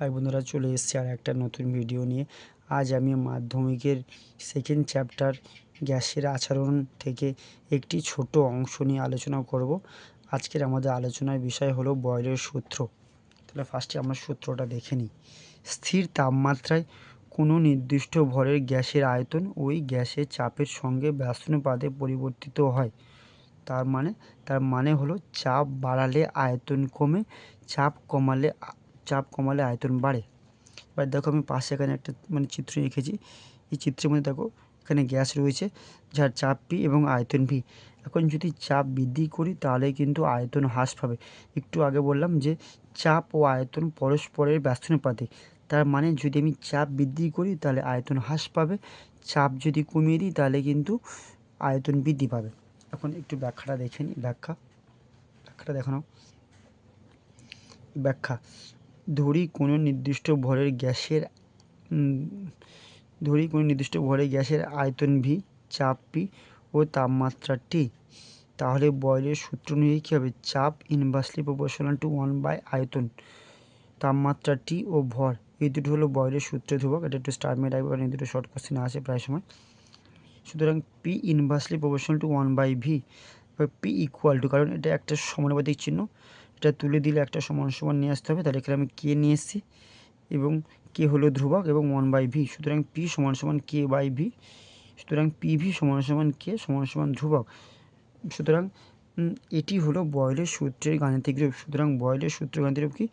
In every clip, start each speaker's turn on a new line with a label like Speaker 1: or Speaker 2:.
Speaker 1: High বন্ধুরা চলে এসেছি আর একটা নতুন ভিডিও নিয়ে। আজ আমি মাধ্যমিকের সেকেন্ড চ্যাপ্টার গ্যাসের আচরণ থেকে একটি ছোট অংশ নিয়ে আলোচনা করব। আজকের আমাদের আলোচনার বিষয় হলো বয়লের সূত্র। তাহলে ফার্স্টে আমরা সূত্রটা দেখে নিই। স্থির তাপমাত্রায় কোনো নির্দিষ্ট ভরের গ্যাসের আয়তন ওই গ্যাসের চাপের সঙ্গে ব্যস্তানুপাতে পরিবর্তিত হয়। তার মানে তার মানে হলো চাপ বাড়ালে আয়তন কমে, চাপ কমালে চাপ কমালে আয়তন বাড়ে। এবার দেখো আমি পাশে এখানে একটা মানে চিত্র এঁকেছি এই চিত্রের মধ্যে দেখো এখানে গ্যাস রয়েছে, যার চাপ পি এবং আয়তন ভি এখন যদি চাপ বৃদ্ধি করি তাহলে কিন্তু আয়তন হ্রাস পাবে। একটু আগে বললাম যে চাপ ও আয়তন পরস্পরের ব্যস্তানুপাতিক তার মানে যদি আমি চাপ বৃদ্ধি করি তাহলে আয়তন হ্রাস পাবে। চাপ যদি কমিয়ে দিই তাহলে কিন্তু আয়তন বৃদ্ধি পাবে। এখন একটু ব্যাখ্যাটা দেখে নিই ব্যাখ্যা। ব্যাখ্যাটা দেখানো ব্যাখ্যা। ধরি কোনো নির্দিষ্ট ভরের গ্যাসের ধরি কোনো নির্দিষ্ট ভরের গ্যাসের আয়তন ভি চাপ পি ও তাপমাত্রা টি তাহলে বয়লের সূত্র অনুযায়ী কী হবে? চাপ inversely proportional to one by আয়তন। তাপমাত্রা টি ও ভর, এই দুটো হলো বয়লের সূত্রে ধ্রুবক। এটা একটু স্টার মেড কারণ এই দুটো শর্ট কোশ্চেন আসে প্রায় সময়। সুতরাং P inversely proportional to one by V P equal to কারণ এটা একটা সমানুপাতিক চিহ্ন। এটা তুলে দিলে একটা সমান সমান নিয়ে আসতে হবে, তাহলে এখানে আমি কে নিয়ে এসেছি এবং কে হলো ধ্রুবক এবং ওয়ান বাই ভি সুতরাং পি সমান সমান কে বাই ভি সুতরাং পি ভি সমান সমান কে সমান সমান ধ্রুবক। সুতরাং এটি হলো বয়লের সূত্রের গাণিতিক রূপ, সুতরাং বয়লের সূত্র গাণিতিক রূপ কি?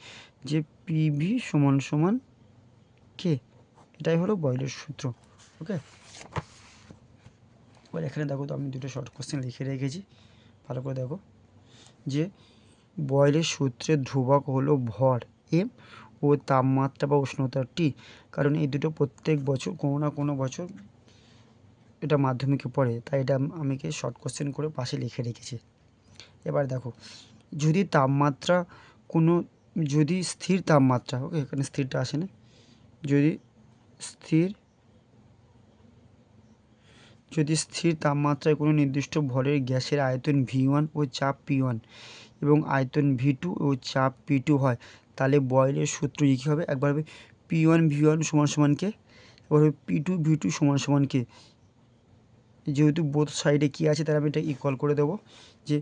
Speaker 1: যে পি ভি সমান সমান কে এটাই হলো বয়লের সূত্র ওকে এবার এখানে দেখো তো আমি দুটো শর্ট কোশ্চেন লিখে রেখেছি, ভালো করে দেখো। যে বয়লের সূত্রের ধ্রুবক হলো ভর, এম, ও তাপমাত্রা বা উষ্ণতা টি কারণ এই দুটো প্রত্যেক বছর, কোনো না কোনো বছর এটা মাধ্যমিকে পড়ে, তাই এটা আম- আমি কি শর্ট কোশ্চেন করে পাশে লিখে রেখেছি। এবার দেখো, যদি তাপমাত্রা কোনো, যদি স্থির তাপমাত্রা, ওকে, এখানে স্থিরটা আসে না, যদি স্থির যদি স্থির তাপমাত্রায় কোনো নির্দিষ্ট ভরের গ্যাসের আয়তন ভি ওয়ান ও চাপ পি ওয়ান এবং আয়তন ভি টু ও চাপ পি টু হয়। তাহলে বয়েলের সূত্র কী হবে? একবার হবে পি ওয়ান ভি ওয়ান সমান সমান কে? এবার হবে পি টু ভি টু সমান সমান কে? যেহেতু বোথ সাইডে কী আছে, তাহলে আমি এটা ইকুয়াল করে দেবো যে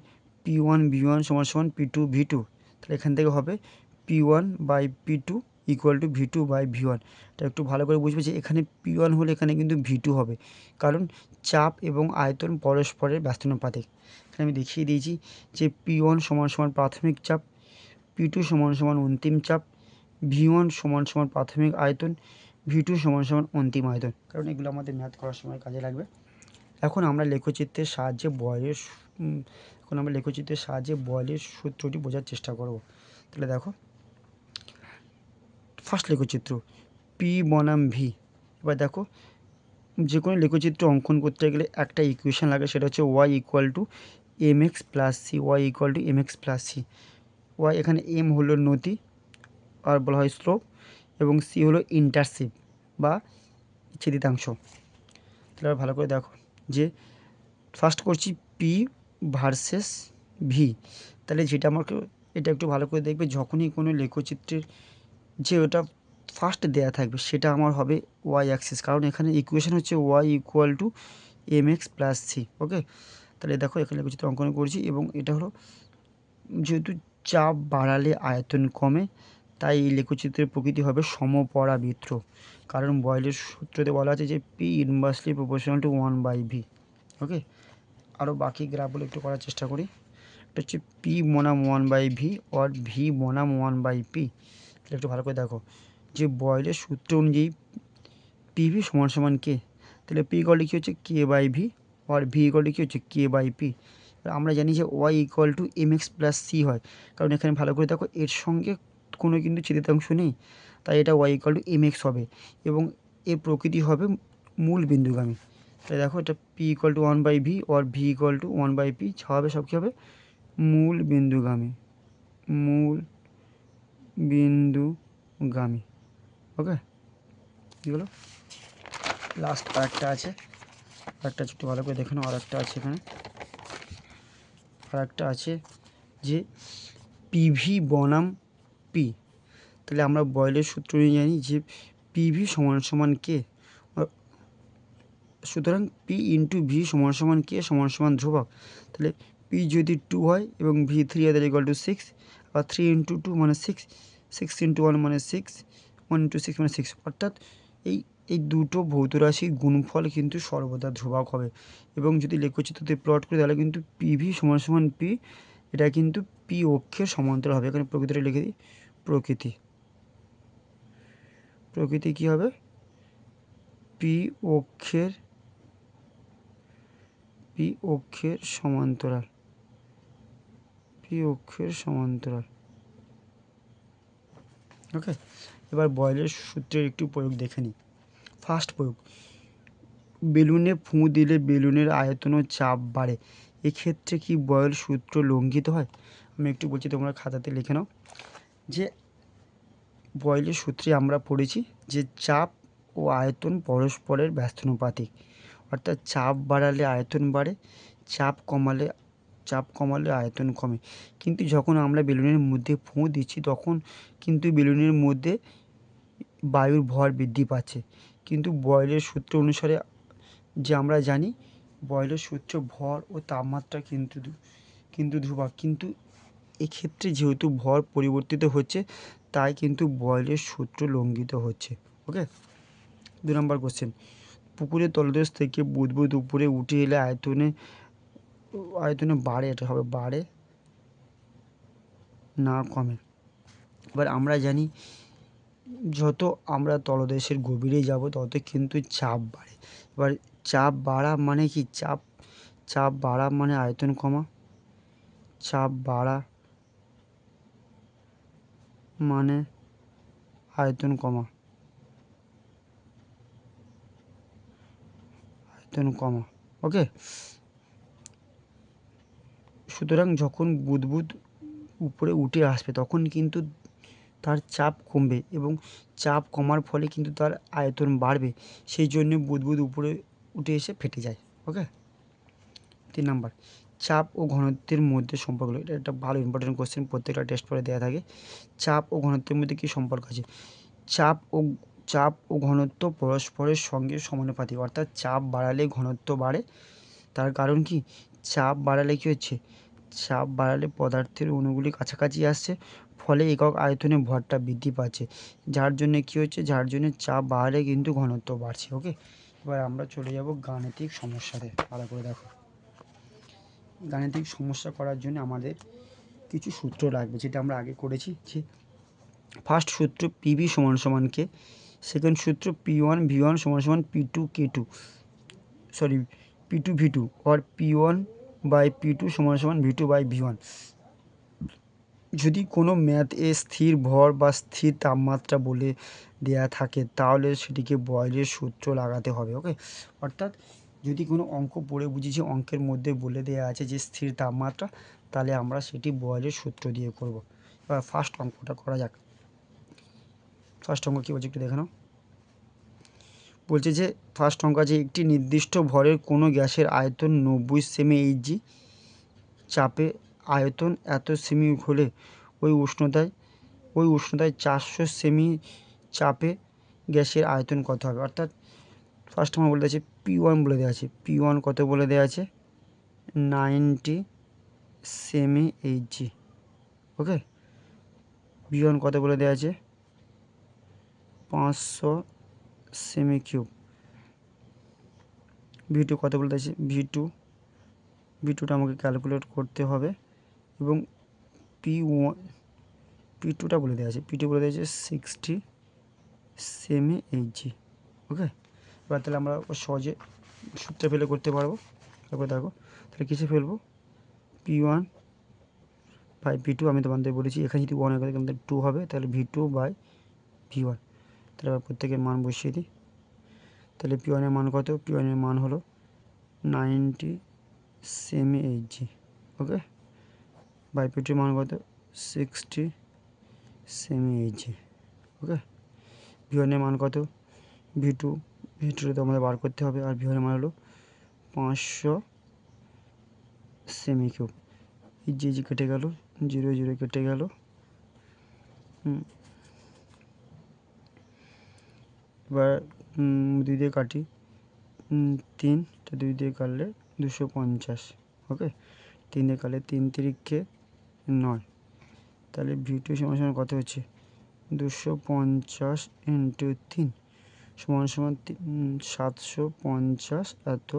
Speaker 1: পি ওয়ান ভি ওয়ান সমান সমান পি টু ভি টু তাহলে এখান থেকে হবে P one by P two equal to V two by V one এটা একটু ভালো করে বুঝবে যে এখানে পি ওয়ান হলে এখানে কিন্তু ভি টু হবে। কারণ চাপ এবং আয়তন পরস্পরের ব্যস্তানুপাতিক এখানে আমি দেখিয়ে দিয়েছি যে পি ওয়ান সমান সমান প্রাথমিক চাপ, পি টু সমান সমান অন্তিম চাপ, ভি ওয়ান সমান সমান প্রাথমিক আয়তন, ভি টু সমান সমান অন্তিম আয়তন। কারণ এগুলো আমাদের ম্যাথ করার সময় কাজে লাগবে। এখন আমরা লেখচিত্রের সাহায্যে বয়ের এখন আমরা লেখচিত্রের সাহায্যে বয়েলের সূত্রটি বোঝার চেষ্টা করব। তাহলে দেখো ফার্স্ট লেখচিত্র, পি বনাম ভি। এবার দেখো, যে কোনো লেখচিত্র অঙ্কন করতে গেলে একটা ইকুয়েশান লাগে, সেটা হচ্ছে Y equal to M X plus C Y equal to M X plus C Y এখানে এম হলো নদী আর বলা হয় স্লোপ এবং সি হলো ইন্টারসিপ বা ছেদিতাংশ। তাহলে ভালো করে দেখো যে ফার্স্ট করছি পি ভার্সেস ভি তাহলে যেটা আমাকে, এটা একটু ভালো করে দেখবে, যখনই কোনো লেখচিত্রের যে ওটা ফার্স্ট দেয়া থাকবে, সেটা আমার হবে ওয়াই অ্যাক্সিস কারণ এখানে ইকুয়েশন হচ্ছে Y equal to M X plus C okay তাহলে দেখো এখানে লেখচিত্র অঙ্কন করছি এবং এটা হলো, যেহেতু চাপ বাড়ালে আয়তন কমে, তাই এই লেখচিত্রের প্রকৃতি হবে সমপরাবৃত্ত কারণ বয়েলের সূত্রতে বলা আছে যে P inversely proportional to one by V okay আরও বাকি গ্রাফগুলো একটু করার চেষ্টা করি। এটা হচ্ছে পি বনাম one by V or V বনাম ওয়ান বাই পি তাহলে একটু ভালো করে দেখো, যে বয়েলের সূত্র অনুযায়ী পিভি সমান সমান কে তাহলে পি ইকল কী হচ্ছে কে বাই ভি আর ভি ইকল কী হচ্ছে কে বাই পি আমরা জানি যে Y equal to M X plus C হয়। কারণ এখানে ভালো করে দেখো, এর সঙ্গে কোনো কিন্তু ছেদিতাংশ নেই। তাই এটা Y equal to M X হবে এবং এর প্রকৃতি হবে মূল বিন্দুগামী। তাই দেখো, এটা P equal to one by V R V equal to one by P হবে সব কী হবে? মূল বিন্দুগামী। মূল বিন্দুগামী। ওকে এগুলো লাস্ট আরেকটা আছে। একটু ভালো করে দেখে নাও, আরেকটা আছে এখানে। আর একটা আছে যে পিভি বনাম পি তাহলে আমরা বয়েলের সূত্র নিয়ে জানি যে পিভি সমান সমান কে সুতরাং পি ইন্টু ভি সমান সমান কে সমান সমান ধ্রুবক। তাহলে পি যদি টু হয় এবং ভি থ্রি হয় ইকুয়াল টু সিক্স বা থ্রি ইন্টু টু মানে সিক্স সিক্স ইন্টু ওয়ান মানে সিক্স ওয়ান ইন্টু সিক্স মানে সিক্স অর্থাৎ এই এই দুটো ভৌত রাশির গুণফল কিন্তু সর্বদা ধ্রুবক হবে। এবং যদি লেখচিত্রতে প্লট করি, তাহলে কিন্তু পিভি সমান সমান পি এটা কিন্তু পি অক্ষের সমান্তরাল হবে। এখানে প্রকৃতিটা লিখে দিই, প্রকৃতি। প্রকৃতি কী হবে? পি অক্ষের পি অক্ষের সমান্তরাল। পি অক্ষের সমান্তরাল। ওকে এবার বয়েলের সূত্রের একটু প্রয়োগ দেখে নিই। ফার্স্ট প্রয়োগ। বেলুনে ফুঁ দিলে বেলুনের আয়তন ও চাপ বাড়ে। এক্ষেত্রে কি বয়েল সূত্র লঙ্ঘিত হয়? আমি একটু বলছি, তোমরা খাতাতে লিখে নাও। যে বয়েলের সূত্রে আমরা পড়েছি যে চাপ ও আয়তন পরস্পরের ব্যস্তানুপাতিক। অর্থাৎ চাপ বাড়ালে আয়তন বাড়ে, চাপ কমালে চাপ কমালে আয়তন কমে। কিন্তু যখন আমরা বেলুনের মধ্যে ফুঁ দিচ্ছি, তখন কিন্তু বেলুনের মধ্যে বায়ুর ভর বৃদ্ধি পাচ্ছে। কিন্তু বয়েলের সূত্র অনুসারে যে আমরা জানি, বয়েলের সূত্র ভর ও তাপমাত্রা কিন্তু কিন্তু ধ্রুবক। কিন্তু এক্ষেত্রে যেহেতু ভর পরিবর্তিত হচ্ছে, তাই কিন্তু বয়েলের সূত্র লঙ্ঘিত হচ্ছে। ওকে? দু নম্বর কোশ্চেন পুকুরের তলদেশ থেকে বুদবুদ উপরে উঠে এলে আয়তনে আয়তনে বাড়ে, এটা হবে বাড়ে না কমে। এবার আমরা জানি যত আমরা তলদেশের গভীরে যাব, তত কিন্তু চাপ বাড়ে। এবার চাপ বাড়া মানে কি? চাপ চাপ বাড়া মানে আয়তন কমা। চাপ বাড়া মানে আয়তন কমা। আয়তন কমা, ওকে? সুতরাং যখন বুদবুদ উপরে উঠে আসবে, তখন কিন্তু তার চাপ কমবে এবং চাপ কমার ফলে কিন্তু তার আয়তন বাড়বে। সেই জন্য বুদবুদ উপরে উঠে এসে ফেটে যায়, ওকে? তিন নাম্বার, চাপ ও ঘনত্বের মধ্যে সম্পর্ক এটা একটা ভালো ইম্পর্টেন্ট কোশ্চেন প্রত্যেকটা টেস্ট পরে দেওয়া থাকে। চাপ ও ঘনত্বের মধ্যে কী সম্পর্ক আছে? চাপ ও চাপ ও ঘনত্ব পরস্পরের সঙ্গে সমানুপাতিক, অর্থাৎ চাপ বাড়ালে ঘনত্ব বাড়ে। তার কারণ কি? চাপ বাড়ালে কী হচ্ছে? চাপ বাড়ালে পদার্থের অণুগুলি কাছাকাছি আসছে ফলে একক আয়তনে ভরটা বৃদ্ধি পাচ্ছে। যার জন্য কী হচ্ছে? যার জন্য চাপ বাড়লে কিন্তু ঘনত্ব বাড়ছে ওকে এবার আমরা চলে যাব গাণিতিক সমস্যাতে। ভালো করে দেখো। গাণিতিক সমস্যা করার জন্য আমাদের কিছু সূত্র লাগবে, যেটা আমরা আগে করেছি যে ফার্স্ট সূত্র পিভি সমান সমান কে? সেকেন্ড সূত্র পি ওয়ান ভি ওয়ান সমান সমান P two K two sorry P two V two or P one by P two সমান সমান V two by V one যদি কোনো ম্যাথ স্থির ভর বা স্থির তাপমাত্রা বলে দেয়া থাকে, তাহলে সেটিকে বয়েলের সূত্র লাগাতে হবে ওকে অর্থাৎ যদি কোনো অঙ্ক পড়ে বুঝি যে অঙ্কের মধ্যে বলে দেওয়া আছে যে স্থির তাপমাত্রা, তাহলে আমরা সেটি বয়েলের সূত্র দিয়ে করব। এবার ফার্স্ট অঙ্কটা করা যাক। ফার্স্ট অঙ্ক কী বলছে একটু দেখে নাও। বলছে যে ফার্স্ট অঙ্ক আছে, একটি নির্দিষ্ট ভরের কোনো গ্যাসের আয়তন নব্বই সেমি এইচজি চাপে আয়তন এত সেমি হলে ওই উষ্ণতায় ওই উষ্ণতায় চারশো সেমি চাপে গ্যাসের আয়তন কত হবে? অর্থাৎ ফার্স্ট আমার বলে দেওয়া আছে পি ওয়ান বলে দেওয়া আছে। পি ওয়ান কত বলে দেওয়া আছে? Ninety cm Hg okay? V one কত বলে দেওয়া আছে? পাঁচশো সেমি কিউব। ভি টু কত বলে দেওয়া আছে? ভি টু ভি টুটা আমাকে ক্যালকুলেট করতে হবে। এবং পি ওয়ান পি টুটা বলে দেওয়া আছে। পি টু বলে দেওয়া আছে সিক্সটি সেমি এইচজি ওকে এবার তাহলে আমরা সহজে সূত্রে ফেলে করতে পারব। তারপর দেখো, তাহলে কিসে ফেলব? P one by P two আমি তোমাদের বলেছি, এখানে যদি ওয়ান হয় আমাদের টু হবে, তাহলে V two by V one তাহলে এবার প্রত্যেকের মান বসিয়ে দিই। তাহলে পি ওয়ানের মান কত? পি ওয়ানের মান হলো ninety cm Hg okay by P টুর মান কত sixty cm Hg okay V ওয়ানের মান কত? ভি টু ভি টুটা তো আমাদের বার করতে হবে আর ভি ওয়ানের মান হলো পাঁচশো সেমি কিউব এই যে যে কেটে গেল জিরো জিরো কেটে গেল। এবার দুই দিয়ে কাটি তিন, তো দুই দিয়ে কাটলে দুশো পঞ্চাশ ওকে তিন দিয়ে কাটলে তিন তিরিখে নয়। তাহলে ভি টু সমান সমান কত হচ্ছে? দুশো পঞ্চাশ ইন্টু তিন। সমান সমান সাতশো পঞ্চাশ এত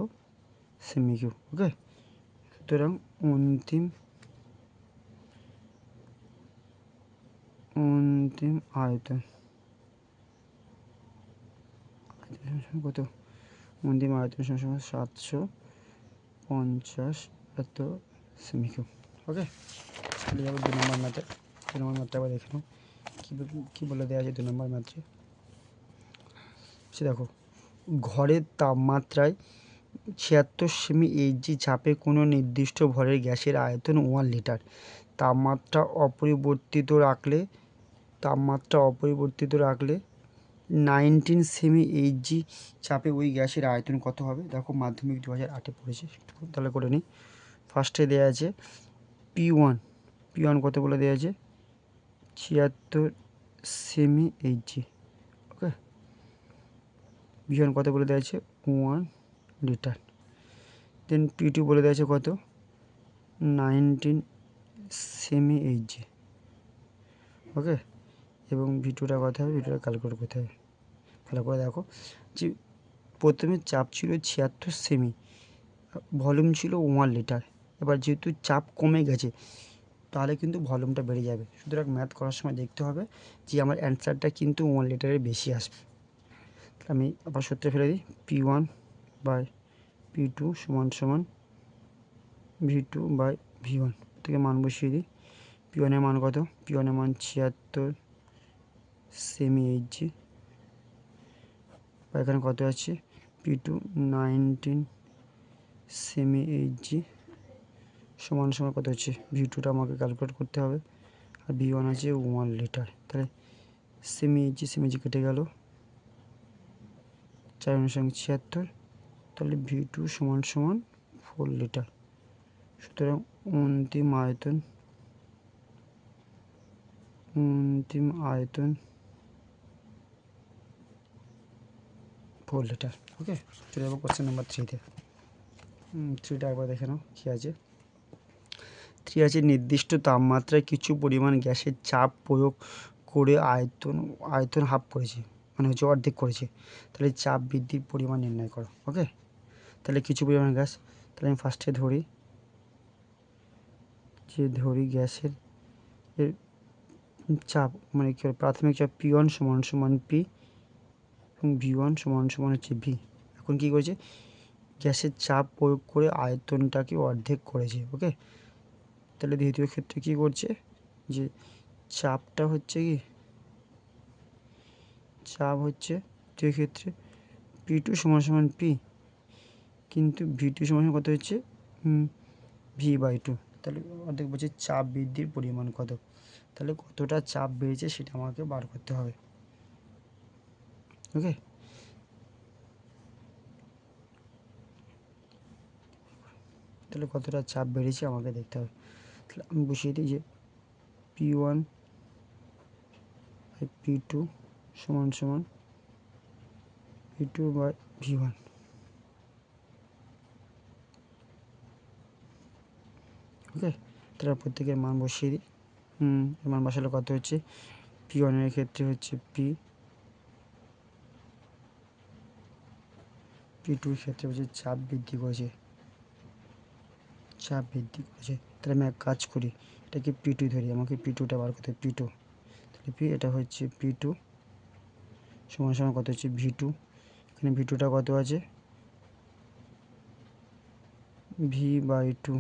Speaker 1: সেমি কিউ ওকে সুতরাং অন্তিম অন্তিম আয়তন। কত? অন্তিম আয়তন সমান সাতশো পঞ্চাশ এত সেমি কিউ ওকে চলে যাব দু নম্বর ম্যাথে দু নম্বর ম্যাথটা আবার দেখে নাও। কী বলে দেওয়া আছে দু নম্বর ম্যাথে সে দেখো, ঘরের তাপমাত্রায় ছিয়াত্তর সেমি এইচজি চাপে কোনো নির্দিষ্ট ভরের গ্যাসের আয়তন ওয়ান লিটার তাপমাত্রা অপরিবর্তিত রাখলে, তাপমাত্রা অপরিবর্তিত রাখলে নাইনটিন সেমি এইচজি চাপে ওই গ্যাসের আয়তন কত হবে? দেখো, মাধ্যমিক দু হাজার আটে পড়েছে, তাহলে করে নিই ফার্স্টে দেওয়া আছে পি ওয়ান পি ওয়ান কত বলে দেওয়া আছে? ছিয়াত্তর cm Hg okay P one কত বলে দেওয়া আছে? One litre then P two বলে দেওয়া আছে কত? নাইনটিন সেমি এইচজি ওকে এবং ভি টুটা কত হবে ভিটুটা ক্যালকুলেট করতে হবে। ভালো করে দেখো। যে প্রথমে চাপ ছিল ছিয়াত্তর সেমি ভলিউম ছিল ওয়ান লিটার এবার যেহেতু চাপ কমে গেছে তাহলে কিন্তু ভলিউমটা বেড়ে যাবে। সুতরাং ম্যাথ করার সময় দেখতে হবে যে আমার অ্যান্সারটা কিন্তু ওয়ান লিটারের বেশি আসবে। আমি আবার সূত্রে ফেলে দিই P one by P two সমান সমান V two by V one থেকে মান বসিয়ে দিই। পি ওয়ানের মান কত? পি ওয়ানের মান ছিয়াত্তর সেমি এইচজি এখানে কত আছে? পি টু নাইনটিন সেমি এইচজি সমান সমান কত হচ্ছে? ভি টুটা আমাকে ক্যালকুলেট করতে হবে। আর ভি ওয়ান আছে ওয়ান লিটার তাহলে সেমি এইচজি সেমি এইচজি কেটে গেল। চার অনুসঙ্গে ছিয়াত্তর। তাহলে ভি টু সমান সমান ফোর লিটার সুতরাং অন্তিম আয়তন অন্তিম আয়তন ফোর লিটার ওকে চলে যাব কোশ্চেন নাম্বার থ্রিতে থ্রিটা একবার দেখে নাও কী আছে। থ্রি আছে, নির্দিষ্ট তাপমাত্রায় কিছু পরিমাণ গ্যাসের চাপ প্রয়োগ করে আয়তন আয়তন হাফ করেছে মানে হচ্ছে অর্ধেক করেছে। তাহলে চাপ বৃদ্ধির পরিমাণ নির্ণয় করো ওকে তাহলে কিছু পরিমাণ গ্যাস, তাহলে আমি ফার্স্টে ধরি, যে ধরি গ্যাসের, এর চাপ মানে কী প্রাথমিক চাপ পি ওয়ান সমান সমান পি এবং ভি ওয়ান সমান সমান হচ্ছে ভি এখন কী করেছে? গ্যাসের চাপ প্রয়োগ করে আয়তনটাকে অর্ধেক করেছে ওকে তাহলে দ্বিতীয় ক্ষেত্রে কী করছে? যে চাপটা হচ্ছে কি? চাপ হচ্ছে দ্বিতীয় ক্ষেত্রে পি টু সমান সমান পি কিন্তু ভি টু সমান কত হচ্ছে? ভি বাই টু তাহলে অর্ধেক বলছে চাপ বৃদ্ধির পরিমাণ কত? তাহলে কতটা চাপ বেড়েছে সেটা আমাকে বার করতে হবে। ওকে তাহলে কতটা চাপ বেড়েছে আমাকে দেখতে হবে। তাহলে আমি বসিয়ে দিই যে P one by P two সমান সমান P two by V one okay তাহলে প্রত্যেকের মান বসিয়ে দিই। হুম মান বসালে কত হচ্ছে? পি ওয়ানের ক্ষেত্রে হচ্ছে পি পি টুর ক্ষেত্রে হচ্ছে চাপ বৃদ্ধি করেছে। চাপ বৃদ্ধি করেছে। তাহলে আমি এক কাজ করি, এটাকে পি টু ধরি, আমাকে পি টুটা বার করতে পি টু তাহলে পি এটা হচ্ছে পি টু সমান সমান কত হচ্ছে ভি টু এখানে ভি টুটা কত আছে? ভি বাই টু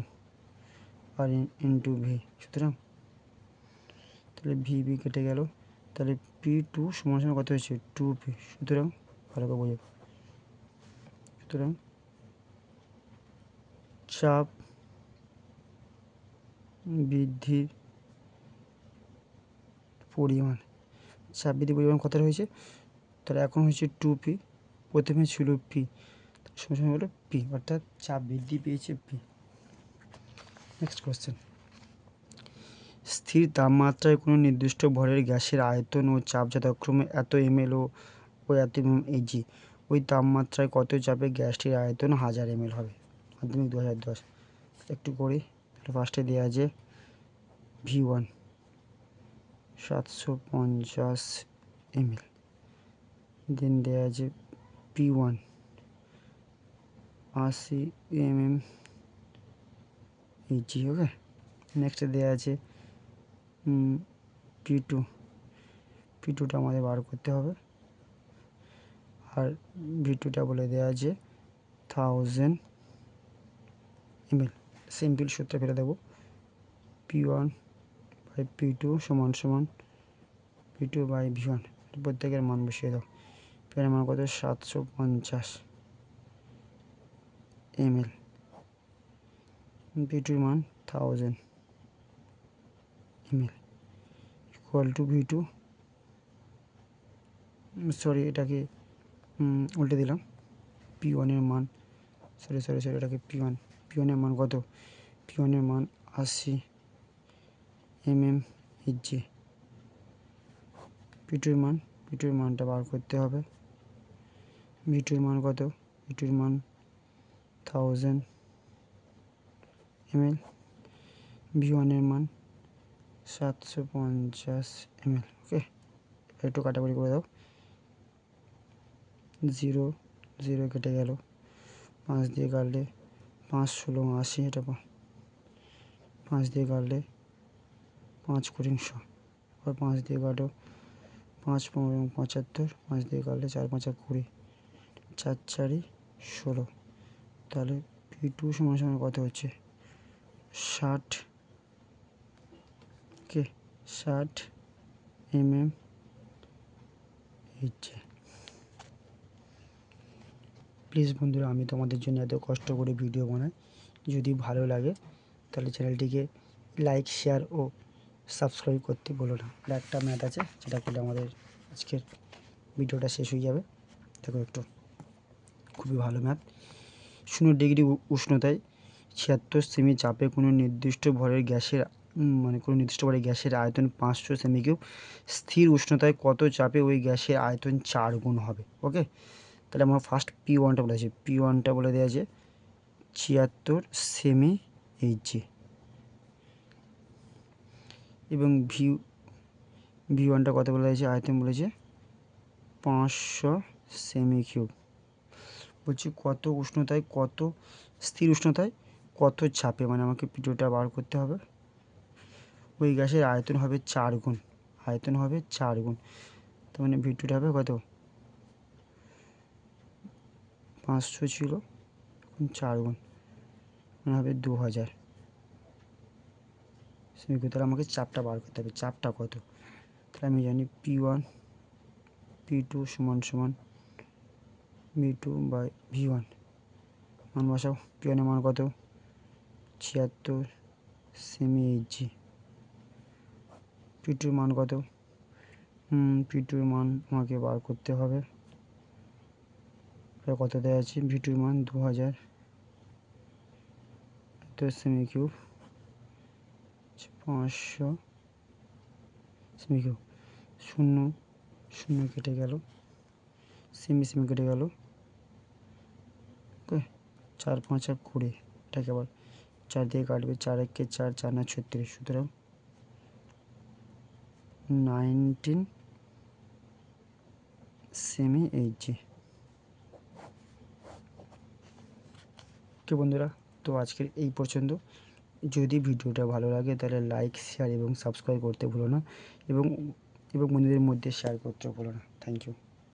Speaker 1: আর ইন্টু ভি সুতরাং? তাহলে ভি ভি কেটে গেল, তাহলে পি টু সমান সমান কত হচ্ছে? টু পি সুতরাং? ভালো করে বোঝো। সুতরাং? চাপ বৃদ্ধির পরিমাণ চাপ বৃদ্ধির পরিমাণ কতটা হয়েছে? তাহলে এখন হয়েছে টু পি প্রথমে ছিল পি সময় হলো পি অর্থাৎ চাপ বৃদ্ধি পেয়েছে পি নেক্সট কোশ্চেন স্থির তাপমাত্রায় কোনো নির্দিষ্ট ভরের গ্যাসের আয়তন ও চাপ যথাক্রমে এত এমএল ও ও এত এমএম এইচজি ওই তাপমাত্রায় কত চাপে গ্যাসটির আয়তন হাজার এমএল হবে? মাধ্যমিক দু হাজার দশ। একটু করি ফার্স্টে দেওয়া আছে ভি ওয়ান সাতশো পঞ্চাশ এমএল দেন দেওয়া আছে পি ওয়ান আশি M MM HG okay next দেওয়া আছে পি টু পি টুটা আমাদের বার করতে হবে। আর ভি টুটা বলে দেওয়া আছে থাউজেন্ড এমএল সিম্পল সূত্র ফেলে দেবো। P one by P two সমান সমান P two by V one প্রত্যেকের মান বসিয়ে দাও। পি মান কত? সাতশো পঞ্চাশ এমএল ভি টুর মান thousand ML equal to V two sorry এটাকে উল্টে দিলাম। পি ওয়ানের মান সরি সরি সরি এটাকে পি ওয়ান পি ওয়ানের মান কত? পি ওয়ানের মান আশি এম এম এইচজি পিটুর মান পিটুর মানটা বার করতে হবে। ভিটুর মান কত? ভিটুর মান থাউজেন্ড এমএল। ভি ওয়ানের মান সাতশো পঞ্চাশ এমএল ওকে একটু কাটাকুটি করে দাও। জিরো জিরো কেটে গেল। পাঁচ দিয়ে কাটলে পাঁচ ষোলো, আশি এটা পাঁচ দিয়ে কাটলে পাঁচ কুড়িংশ আবার পাঁচ দিয়ে কাটো, পাঁচ পনেরো পঁচাত্তর, পাঁচ দিয়ে কাটলে চার পাঁচ পাঁচা কুড়ি। চার চারি ষোলো। তাহলে পি টু সমান সমান কত হচ্ছে? ষাট কে? ষাট এম এম এইচে প্লিজ বন্ধুরা, আমি তোমাদের জন্য এত কষ্ট করে ভিডিও বানাই। যদি ভালো লাগে, তাহলে চ্যানেলটিকে লাইক, শেয়ার ও সাবস্ক্রাইব করতে বলো না। আর একটা ম্যাথ আছে, যেটা করলে আমাদের আজকের ভিডিওটা শেষ হয়ে যাবে। দেখো একটু, খুবই ভালো ম্যাথ। শূন্য ডিগ্রি উষ্ণতায় ছিয়াত্তর সেমি চাপে কোনো নির্দিষ্ট ভরের গ্যাসের মানে কোনো নির্দিষ্ট ভরের গ্যাসের আয়তন পাঁচশো সেমি কিউব। স্থির উষ্ণতায় কত চাপে ওই গ্যাসের আয়তন চার গুণ হবে ওকে তাহলে আমার ফার্স্ট পি ওয়ানটা বলে আছে পি ওয়ানটা বলে দেওয়া আছে ছিয়াত্তর সেমি এইচজি এবং ভিউ ভি ওয়ানটা কত বলে আছে আয়তন বলেছে পাঁচশো সেমি কিউব বলছি কত উষ্ণতায়, কত স্থির উষ্ণতায়, কত চাপে? মানে আমাকে পিটোটা বার করতে হবে। ওই গ্যাসের আয়তন হবে চার গুণ। আয়তন হবে চার গুণ। তার মানে ভিটুটা হবে কত? পাঁচশো ছিল, এখন চার গুণ। মানে হবে দু হাজার। তাহলে আমাকে চাপটা বার করতে হবে। চাপটা কত? তাহলে আমি জানি পি ওয়ান পি টু সমান সমান V two by V one মান বসাও। পি ওয়ানের মান কত? ছিয়াত্তর সেমি এইচজি পি টুর মান কত? পি টুর মান আমাকে বার করতে হবে। কত দেওয়া আছে? ভি টুর মান দু হাজার সেমি কিউব পাঁচশো সেমি কিউব শূন্য শূন্য কেটে গেল। সেমি সেমি কেটে গেল। ওকে, চার পাঁচ আর কুড়ি, এটাকে আবার চার দিয়ে কাটবে চার একে চার চার না ছত্রিশ। সুতরাং নাইনটিন সেমি এইচজি ওকে বন্ধুরা, তো আজকের এই পর্যন্ত। যদি ভিডিওটা ভালো লাগে তাহলে লাইক শেয়ার এবং সাবস্ক্রাইব করতে ভুলো না এবং এবং বন্ধুদের মধ্যে শেয়ার করতেও ভুলো না। Thank you